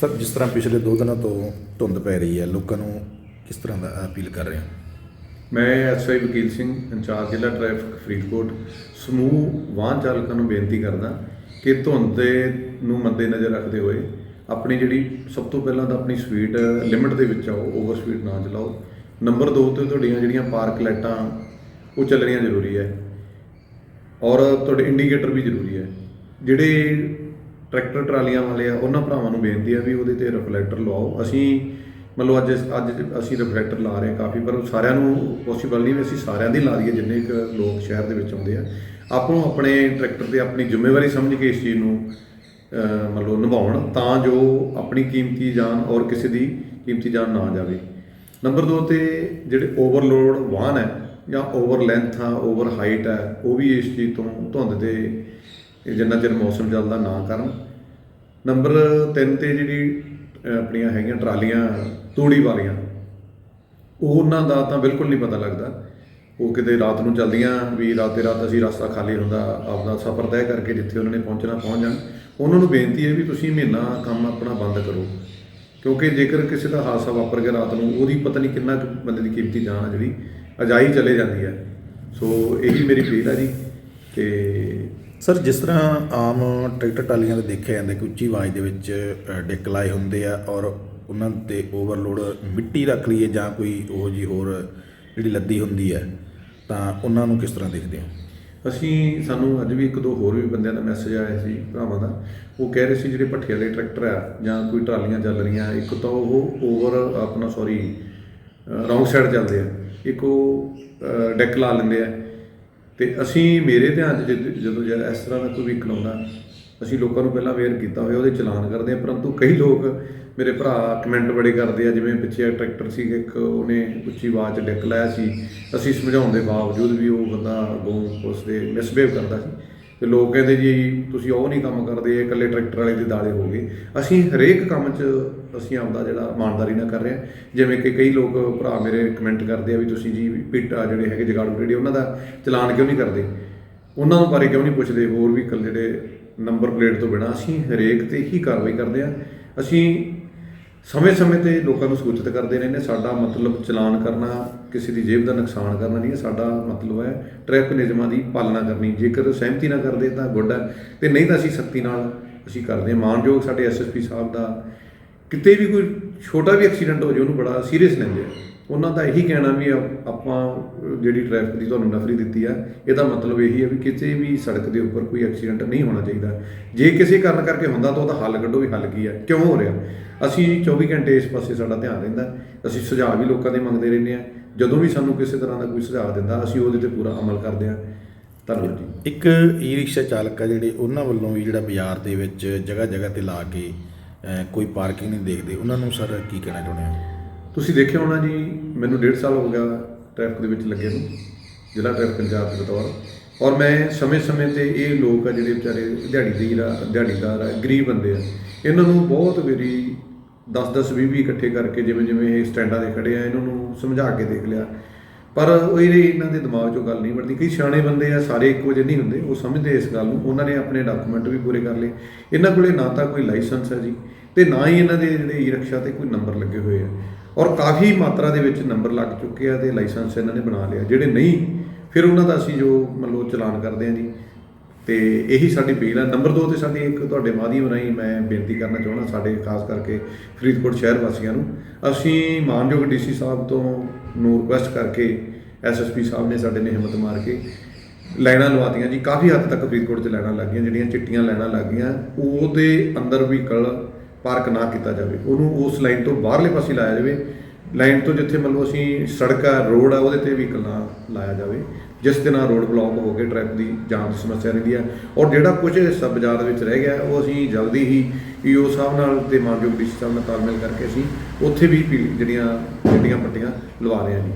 Sir, ਜਿਸ ਤਰ੍ਹਾਂ ਪਿਛਲੇ ਦੋ ਦਿਨਾਂ ਤੋਂ ਧੁੰਦ ਪੈ ਰਹੀ ਹੈ, ਲੋਕਾਂ ਨੂੰ ਕਿਸ ਤਰ੍ਹਾਂ ਦਾ ਅਪੀਲ ਕਰ ਰਹੇ ਹੋ? ਮੈਂ ਐਸਆਈ ਵਕੀਲ ਸਿੰਘ, ਇੰਚਾਰਜ ਜ਼ਿਲ੍ਹਾ ਟ੍ਰੈਫਿਕ, ਫਰੀਦਕੋਟ, ਸਮੂਹ ਵਾਹਨ ਚਾਲਕਾਂ ਨੂੰ ਬੇਨਤੀ ਕਰਦਾ ਕਿ ਧੁੰਦ ਦੇ ਨੂੰ ਮੱਦੇ ਨਜ਼ਰ ਰੱਖਦੇ ਹੋਏ ਆਪਣੀ ਜਿਹੜੀ ਸਭ ਤੋਂ ਪਹਿਲਾਂ ਤਾਂ ਆਪਣੀ ਸਪੀਡ ਲਿਮਿਟ ਦੇ ਵਿੱਚ ਆਓ, ਓਵਰ ਸਪੀਡ ਨਾ ਚਲਾਓ। ਨੰਬਰ 2 ਤੇ ਤੁਹਾਡੀਆਂ ਜਿਹੜੀਆਂ ਪਾਰਕ ਲਾਈਟਾਂ, ਉਹ ਚੱਲਣੀਆਂ ਜ਼ਰੂਰੀ ਹੈ। ਔਰ ਤੁਹਾਡੇ ਇੰਡੀਕੇਟਰ ਵੀ ਜ਼ਰੂਰੀ ਹੈ। ਜਿਹੜੇ ਟਰੈਕਟਰ ਟਰਾਲੀਆਂ ਵਾਲੇ ਆ, ਉਹਨਾਂ ਭਰਾਵਾਂ ਨੂੰ ਬੇਨਤੀ ਆ ਵੀ ਉਹਦੇ ਤੇ ਰਿਫਲੈਕਟਰ ਲਵਾਓ। ਅਸੀਂ ਮਤਲਬ ਅੱਜ ਅੱਜ ਅਸੀਂ ਰਿਫਲੈਕਟਰ ਲਾ ਰਹੇ ਕਾਫੀ, ਪਰ ਸਾਰਿਆਂ ਨੂੰ ਪੋਸੀਬਲ ਨਹੀਂ ਵੀ ਅਸੀਂ ਸਾਰਿਆਂ ਦੀ ਲਾ ਦਈਏ ਜਿੰਨੇ ਕੁ ਲੋਕ ਸ਼ਹਿਰ ਦੇ ਵਿੱਚ ਆਉਂਦੇ ਆ। ਆਪੋ ਆਪਣੇ ਟਰੈਕਟਰ ਤੇ ਆਪਣੀ ਜ਼ਿੰਮੇਵਾਰੀ ਸਮਝ ਕੇ ਇਸ ਚੀਜ਼ ਨੂੰ ਮਤਲਬ ਨਿਭਾਉਣ ਤਾਂ ਜੋ ਆਪਣੀ ਕੀਮਤੀ ਜਾਨ ਔਰ ਕਿਸੇ ਦੀ ਕੀਮਤੀ ਜਾਨ ਨਾ ਜਾਵੇ। ਨੰਬਰ 2 ਤੇ ਜਿਹੜੇ ਓਵਰਲੋਡ ਵਾਹਨ ਹੈ ਜਾਂ ਓਵਰ ਲੈਂਥ ਆ ਓਵਰ ਹਾਈਟ ਹੈ ਉਹ ਵੀ ਇਸ ਚੀਜ਼ ਤੋਂ, ਧੁੰਦ ਦੇ ਇਹ ਜਿੰਨਾ ਚਿਰ ਮੌਸਮ ਚੱਲਦਾ ਨਾ ਕਰਨ। ਨੰਬਰ 3 ਤੇ ਜਿਹੜੀ ਆਪਣੀਆਂ ਹੈਗੀਆਂ ਟਰਾਲੀਆਂ, ਤੂੜੀ ਵਾਲੀਆਂ, ਉਹਨਾਂ ਦਾ ਤਾਂ ਬਿਲਕੁਲ ਨਹੀਂ ਪਤਾ ਲੱਗਦਾ। ਉਹ ਕਿਤੇ ਰਾਤ ਨੂੰ ਚੱਲਦੀਆਂ, ਵੀ ਰਾਤੇ ਰਾਤ ਅਸੀਂ ਰਸਤਾ ਖਾਲੀ ਹੁੰਦਾ, ਆਪਦਾ ਸਫ਼ਰ ਤੈਅ ਕਰਕੇ ਜਿੱਥੇ ਉਹਨਾਂ ਨੇ ਪਹੁੰਚਣਾ, ਪਹੁੰਚ ਜਾਣ। ਉਹਨਾਂ ਨੂੰ ਬੇਨਤੀ ਹੈ ਵੀ ਤੁਸੀਂ ਮਹੀਨਾ ਕੰਮ ਆਪਣਾ ਬੰਦ ਕਰੋ। ਕਿਉਂਕਿ ਜੇਕਰ ਕਿਸੇ ਦਾ ਹਾਦਸਾ ਵਾਪਰ ਗਿਆ ਰਾਤ ਨੂੰ, ਉਹਦੀ ਪਤਾ ਨਹੀਂ ਕਿੰਨਾ ਕੁ ਬੰਦੇ ਦੀ ਕੀਮਤੀ ਜਾਨ ਆ ਜਿਹੜੀ, ਅਜਾਈ ਚਲੇ ਜਾਂਦੀ ਹੈ। ਸੋ ਇਹੀ ਮੇਰੀ ਅਪੀਲ ਹੈ ਜੀ, ਤੇ ਸਰ, ਜਿਸ ਤਰ੍ਹਾਂ ਆਮ ਟਰੈਕਟਰ ਟਾਲੀਆਂ ਦੇ ਦੇਖਿਆ ਜਾਂਦਾ ਕਿ ਉੱਚੀ ਆਵਾਜ਼ ਦੇ ਵਿੱਚ ਡਿੱਕ ਲਾਏ ਹੁੰਦੇ ਆ ਔਰ ਉਹਨਾਂ ਤੇ ਓਵਰਲੋਡ ਮਿੱਟੀ ਰੱਖ ਲਈਏ ਜਾਂ ਕੋਈ ਉਹ ਜੀ ਹੋਰ ਜਿਹੜੀ ਲੱਦੀ ਹੁੰਦੀ ਹੈ, ਤਾਂ ਉਹਨਾਂ ਨੂੰ ਕਿਸ ਤਰ੍ਹਾਂ ਦੇਖਦੇ ਹੋ? ਅਸੀਂ, ਸਾਨੂੰ ਅੱਜ ਵੀ ਇੱਕ ਦੋ ਹੋਰ ਵੀ ਬੰਦਿਆਂ ਦਾ ਮੈਸੇਜ ਆਇਆ ਸੀ, ਭਰਾਵਾਂ ਦਾ। ਉਹ ਕਹਿ ਰਹੇ ਸੀ ਜਿਹੜੇ ਭੱਠੇ ਵਾਲੇ ਟਰੈਕਟਰ ਆ ਜਾਂ ਕੋਈ ਟਰਾਲੀਆਂ ਚੱਲ ਰਹੀਆਂ, ਇੱਕ ਤਾਂ ਉਹ ਓਵਰ ਆਪਣਾ ਸੌਰੀ ਰੌਂਗ ਸਾਈਡ ਚੱਲਦੇ ਆ। ਇੱਕ ਉਹ ਡੈਕ ਲਾ ਲੈਂਦੇ ਆ। ਤੇ ਅਸੀਂ ਮੇਰੇ ਧਿਆਨ 'ਚ ਜਦ- ਜਦੋਂ ਜ- ਇਸ ਤਰ੍ਹਾਂ ਦਾ ਕੋਈ ਵਹੀਕਲ ਆਉਂਦਾ ਅਸੀਂ ਲੋਕਾਂ ਨੂੰ ਪਹਿਲਾਂ ਅਵੇਅਰ ਕੀਤਾ ਹੋਇਆ, ਉਹਦੇ ਚਲਾਨ ਕਰਦੇ ਆ, ਪਰੰਤੂ ਕਈ ਲੋਕ ਮੇਰੇ ਭਰਾ ਕਮੈਂਟ ਬੜੇ ਕਰਦੇ ਆ, ਜਿਵੇਂ ਪਿੱਛੇ ਟਰੈਕਟਰ ਸੀ, ਇੱਕ ਉਹਨੇ ਉੱਚੀ ਆਵਾਜ਼ 'ਚ ਡਿੱਕ ਲਾਇਆ ਸੀ, ਅਸੀਂ ਸਮਝਾਉਣ ਦੇ ਬਾਵਜੂਦ ਵੀ ਉਹ ਬੰਦਾ ਅੱਗੋਂ ਉਸ ਦੇ ਮਿਸਬਿਹੇਵ ਕਰਦਾ ਸੀ। ਤੇ ਲੋਕ ਕਹਿੰਦੇ ਜੀ ਤੁਸੀਂ ਉਹ ਨਹੀਂ ਕੰਮ ਕਰਦੇ ਇਕੱਲੇ ਟਰੈਕਟਰ ਵਾਲੇ ਦੇ ਦਾਲੇ ਹੋ ਗਏ। ਅਸੀਂ ਹਰੇਕ ਕੰਮ 'ਚ ਅਸੀਂ ਆਪਦਾ ਜਿਹੜਾ ਇਮਾਨਦਾਰੀ ਨਾਲ ਕਰ ਰਹੇ ਹਾਂ। ਜਿਵੇਂ ਕਿ ਕਈ ਲੋਕ ਭਰਾ ਮੇਰੇ ਕਮੈਂਟ ਕਰਦੇ ਆ ਵੀ ਤੁਸੀਂ ਜੀ ਪਿੱਟਾ ਜਿਹੜੇ ਹੈਗੇ ਜਗਾੜੂ ਰੇਡੀ ਉਹਨਾਂ ਦਾ ਚਲਾਨ ਕਿਉਂ ਨਹੀਂ ਕਰਦੇ? ਉਹਨਾਂ ਨੂੰ ਬਾਰੇ ਕਿਉਂ ਨਹੀਂ ਪੁੱਛਦੇ? ਹੋਰ ਵੀ ਕੱਲ ਜਿਹੜੇ ਨੰਬਰ ਪਲੇਟ ਤੋਂ ਬਿਨਾ ਅਸੀਂ ਹਰੇਕ ਤੇ ਹੀ ਕਾਰਵਾਈ ਕਰਦੇ ਆ ਅਸੀਂ ਸਮੇਂ-ਸਮੇਂ ਤੇ ਲੋਕਾਂ ਨੂੰ ਸੂਚਿਤ ਕਰਦੇ ਰਹਿੰਦੇ ਸਾਡਾ ਮਤਲਬ ਚਲਾਨ ਕਰਨਾ ਕਿਸੇ ਦੀ ਜੇਬ ਦਾ ਨੁਕਸਾਨ ਕਰਨਾ ਨਹੀਂ ਹੈ। ਸਾਡਾ ਮਤਲਬ ਹੈ ਟ੍ਰੈਫਿਕ ਨਿਯਮਾਂ ਦੀ ਪਾਲਣਾ ਕਰਨੀ। ਜੇਕਰ ਸਹਿਮਤੀ ਨਾ ਕਰਦੇ ਤਾਂ ਗੁੱਡ ਹੈ। ਤੇ ਨਹੀਂ ਤਾਂ ਅਸੀਂ ਸਖਤੀ ਨਾਲ ਅਸੀਂ ਕਰਦੇ ਹਾਂ। ਮਾਨਯੋਗ ਸਾਡੇ ਐਸਐਸਪੀ ਸਾਹਿਬ ਦਾ ਕਿਤੇ ਵੀ ਕੋਈ ਛੋਟਾ ਵੀ ਐਕਸੀਡੈਂਟ ਹੋ ਜੇ ਉਹਨੂੰ ਬੜਾ ਸੀਰੀਅਸ ਲੈਂਦੇ ਆ। ਉਹਨਾਂ ਦਾ ਇਹੀ ਕਹਿਣਾ ਵੀ ਆਪ- ਆਪਾਂ ਜਿਹੜੀ ਟ੍ਰੈਫਿਕ ਦੀ ਤੁਹਾਨੂੰ ਨਫਰੀ ਦਿੱਤੀ ਆ, ਇਹਦਾ ਮਤਲਬ ਇਹੀ ਹੈ ਵੀ ਕਿਤੇ ਵੀ ਸੜਕ ਦੇ ਉੱਪਰ ਕੋਈ ਐਕਸੀਡੈਂਟ ਨਹੀਂ ਹੋਣਾ ਚਾਹੀਦਾ। ਜੇ ਕਿਸੇ ਕਾਰਨ ਕਰਕੇ ਹੁੰਦਾ ਤਾਂ ਉਹਦਾ ਹੱਲ ਕੱਢੋ ਵੀ ਹੱਲ ਕੀ ਹੈ ਕਿਉਂ ਹੋ ਰਿਹਾ। ਅਸੀਂ 24 ਘੰਟੇ ਇਸ ਪਾਸੇ ਸਾਡਾ ਧਿਆਨ ਰਹਿੰਦਾ। ਅਸੀਂ ਸੁਝਾਅ ਵੀ ਲੋਕਾਂ ਦੇ ਮੰਗਦੇ ਰਹਿੰਦੇ ਆ। ਜਦੋਂ ਵੀ ਸਾਨੂੰ ਕਿਸੇ ਤਰ੍ਹਾਂ ਦਾ ਕੋਈ ਸੁਝਾਅ ਦਿੰਦਾ ਅਸੀਂ ਉਹਦੇ ਤੇ ਪੂਰਾ ਅਮਲ ਕਰਦੇ ਆ ਧੰਨਵਾਦ ਜੀ। ਇੱਕ ਈ ਰਿਕਸ਼ਾ ਚਾਲਕ ਆ ਜਿਹੜੇ ਉਹਨਾਂ ਵੱਲੋਂ ਵੀ ਜਿਹੜਾ ਬਾਜ਼ਾਰ ਦੇ ਵਿੱਚ ਜਗ੍ਹਾ ਜਗ੍ਹਾ ਤੇ ਲਾ ਕੇ ਕੋਈ ਪਾਰਕਿੰਗ ਨਹੀਂ ਦੇਖਦੇ ਉਹਨਾਂ ਨੂੰ ਸਰ ਕੀ ਕਹਿਣਾ ਚਾਹੁੰਦੇ ਹੋ? ਤੁਸੀਂ ਦੇਖਿਆ ਹੋਣਾ ਜੀ ਮੈਨੂੰ 1.5 ਸਾਲ ਹੋ ਗਿਆ ਟ੍ਰੈਫਿਕ ਦੇ ਵਿੱਚ ਲੱਗੇ ਨੂੰ ਜ਼ਿਲ੍ਹਾ ਟ੍ਰੈਫਿਕ ਇੰਚਾਰਜ ਦੇ ਤੌਰ ਔਰ ਮੈਂ ਸਮੇਂ-ਸਮੇਂ ਤੇ ਇਹ ਲੋਕ ਆ ਜਿਹੜੇ ਵਿਚਾਰੇ ਦਿਹਾੜੀ ਦੀ ਦਿਹਾੜੀਦਾਰ ਆ ਗਰੀਬ ਬੰਦੇ ਆ ਇਹਨਾਂ ਨੂੰ ਬਹੁਤ ਵਾਰੀ 10-10 20-20 ਇਕੱਠੇ ਕਰਕੇ ਜਿਵੇਂ ਜਿਵੇਂ ਇਹ ਸਟੈਂਡਾਂ ਦੇ ਖੜੇ ਆ, ਇਹਨਾਂ ਨੂੰ ਸਮਝਾ ਕੇ ਦੇਖ ਲਿਆ। ਪਰ ਉਹ ਇਹ ਇਹਨਾਂ ਦੇ ਦਿਮਾਗ 'ਚੋਂ ਗੱਲ ਨਹੀਂ ਵੜਦੀ ਕਈ ਸਿਆਣੇ ਬੰਦੇ ਆ, ਸਾਰੇ ਇੱਕੋ ਜਿਹੇ ਨਹੀਂ ਹੁੰਦੇ। ਉਹ ਸਮਝਦੇ ਇਸ ਗੱਲ ਨੂੰ। ਉਹਨਾਂ ਨੇ ਆਪਣੇ ਡਾਕੂਮੈਂਟ ਵੀ ਪੂਰੇ ਕਰ ਲਏ। ਇਹਨਾਂ ਕੋਲੇ ਨਾ ਤਾਂ ਕੋਈ ਲਾਇਸੈਂਸ ਹੈ ਜੀ, ਤੇ ਨਾ ਹੀ ਇਹਨਾਂ ਦੇ ਜਿਹੜੇ ਈ ਰਿਕਸ਼ਾ ਤੇ ਕੋਈ ਨੰਬਰ ਲੱਗੇ ਹੋਏ ਆ। ਔਰ ਕਾਫੀ ਮਾਤਰਾ ਦੇ ਵਿੱਚ ਨੰਬਰ ਲੱਗ ਚੁੱਕੇ ਆ ਤੇ ਲਾਇਸੈਂਸ ਇਹਨਾਂ ਨੇ ਬਣਾ ਲਿਆ। ਜਿਹੜੇ ਨਹੀਂ, ਫਿਰ ਉਹਨਾਂ ਦਾ ਅਸੀਂ ਜੋ ਮੰਨ ਲਓ ਚਲਾਨ ਕਰਦੇ ਆ ਜੀ। ਤੇ ਇਹੀ ਸਾਡੀ ਅਪੀਲ ਹੈ। ਨੰਬਰ 2 ਤੇ ਸਾਡੀ ਇੱਕ ਤੁਹਾਡੇ ਮਾਧਿਅਮ ਰਾਹੀਂ ਮੈਂ ਬੇਨਤੀ ਕਰਨਾ ਚਾਹੁੰਦਾ ਸਾਡੇ ਖਾਸ ਕਰਕੇ ਫਰੀਦਕੋਟ ਸ਼ਹਿਰ ਵਾਸੀਆਂ ਨੂੰ। ਅਸੀਂ ਮਾਨਯੋਗ ਡੀਸੀ ਸਾਹਿਬ ਤੋਂ ਨੂੰ ਰਿਕੁਐਸਟ ਕਰਕੇ ਐਸਐਸਪੀ ਸਾਹਿਬ ਨੇ ਸਾਡੇ ਨੇ ਹਿੰਮਤ ਮਾਰ ਕੇ ਲਾਈਨਾਂ ਲਵਾਤੀਆਂ ਜੀ। ਕਾਫੀ ਹੱਦ ਤੱਕ ਫਰੀਦਕੋਟ 'ਚ ਲਾਈਨਾਂ ਲੱਗ ਗਈਆਂ, ਜਿਹੜੀਆਂ ਚਿੱਟੀਆਂ ਲਾਈਨਾਂ ਲੱਗ ਗਈਆਂ, ਉਹਦੇ ਅੰਦਰ ਵੀ ਕਲ ਪਾਰਕ ਨਾ ਕੀਤਾ ਜਾਵੇ। ਉਹਨੂੰ ਉਸ ਲਾਈਨ ਤੋਂ ਬਾਹਰਲੇ ਪਾਸੇ ਲਾਇਆ ਜਾਵੇ। ਲਾਈਨ ਤੋਂ ਜਿੱਥੇ ਮੰਨ ਲਓ ਅਸੀਂ ਸੜਕ ਆ ਰੋਡ ਆ ਉਹਦੇ ਤੇ ਵੀ ਨਾ ਲਾਇਆ ਜਾਵੇ। ਜਿਸ ਦੇ ਨਾਲ ਰੋਡ ਬਲੌਕ ਹੋ ਕੇ ਟ੍ਰੈਫਿਕ ਦੀ ਜਾਮ ਦੀ ਸਮੱਸਿਆ ਰਹਿੰਦੀ ਹੈ ਔਰ ਜਿਹੜਾ ਕੁਝ ਹਿੱਸਾ ਬਾਜ਼ਾਰ ਵਿੱਚ ਰਹਿ ਗਿਆ, ਉਹ ਅਸੀਂ ਜਲਦੀ ਹੀ ਈਓ ਸਾਹਿਬ ਨਾਲ ਤੇ ਮਾਨਯੋਗ ਡੀਸੀ ਸਾਹਿਬ ਨਾਲ ਤਾਲਮੇਲ ਕਰਕੇ ਅਸੀਂ ਉੱਥੇ ਵੀ ਪੀ- ਜਿਹੜੀਆਂ ਗੱਡੀਆਂ ਪੱਟੀਆਂ ਲਵਾ ਰਹੇ ਹਾਂ ਜੀ।